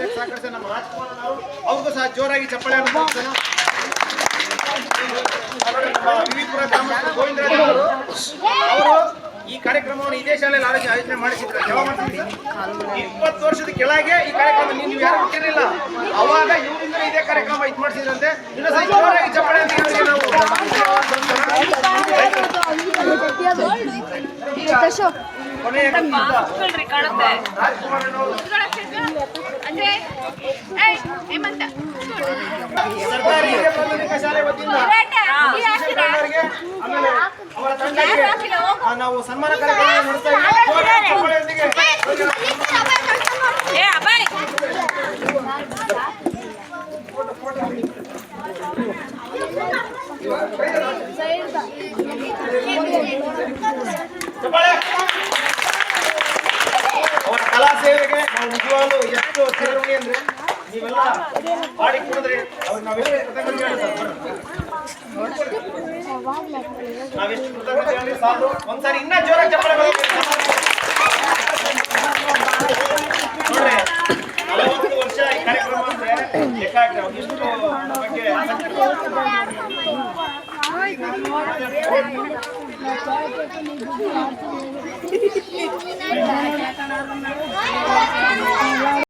ಯಶಸ್ವಿಯಾಗಿ ಸಹಕರಿಸಿದ ನಮ್ಮ ರಾಜ್ಕುಮಾರ್ ಅವರು ಅವ್ರಿಗೂ ಸಹ ಜೋರಾಗಿ ಚಪ್ಪಳೆ ಕೊಡ್ತೇನೆ ನಮ್ಮ ವಿವಿಪುರ ಗ್ರಾಮಸ್ಥರು ಗೋವಿಂದರಾಜ್ ಅವರು ಅವರು ಈ ಕಾರ್ಯಕ್ರಮವನ್ನು ಇದೇ ಶಾಲೆಯಲ್ಲಿ ಆಲೋಚನೆ ಆಯೋಜನೆ ಮಾಡಿಸಿದ್ರು ಯಾವಾಗ ಮಾಡ್ತಿದ್ರಿ ಇಪ್ಪತ್ತು ವರ್ಷದ ಕೆಳಗೆ ಈ ಕಾರ್ಯಕ್ರಮ ನೀವು ಯಾರು ಹುಟ್ಟಿರಲಿಲ್ಲ. ಅವಾಗ ಇವರಿಂದ ಇದೇ ಕಾರ್ಯಕ್ರಮ ಇದು ಮಾಡಿಸಿದ್ರಂತೆ. ಇನ್ನು ಸಹ ಜೋರಾಗಿ ಚಪ್ಪಳೆ ಅಂತ ಹೇಳಿದ್ರೆ ನಾವು. ಕೊನೆಯ ಮಕ್ಕಳ್ರಿ ಕಾಣುತ್ತೆ. ರಾಜ್ಕುಮಾರ್ ಅವರು ಸರ್ಕಾರಿ ಶಾಲೆ ವತಿಯಿಂದ ಆಮೇಲೆ ಅವರ ತಂಡಕ್ಕೆ ನಾವು ಸನ್ಮಾನ ಕಾರ್ಯಕ್ರಮ ನಡೆಸ್ತಾ ಇದ್ದೀವಿ ಜೋರಾಗಿ ಚಪ್ಪಾಳೆಯೊಂದಿಗೆ ಏ ಅಬ್ಬಾಯ್ ಚಪ್ಪಾಳೆ ಅವರ ಕಲಾ ಸೇವೆಗೆ ನಾವು ನಿಜವಾಗ್ಲೂ ಎಷ್ಟು ಅಂದ್ರೆ ಮಾಡಿ ಒಂದ್ಸಾರಿ ವರ್ಷ ಈ ಕಾರ್ಯಕ್ರಮ ಅಂದ್ರೆ ಬಗ್ಗೆ ಆಸಕ್ತಿ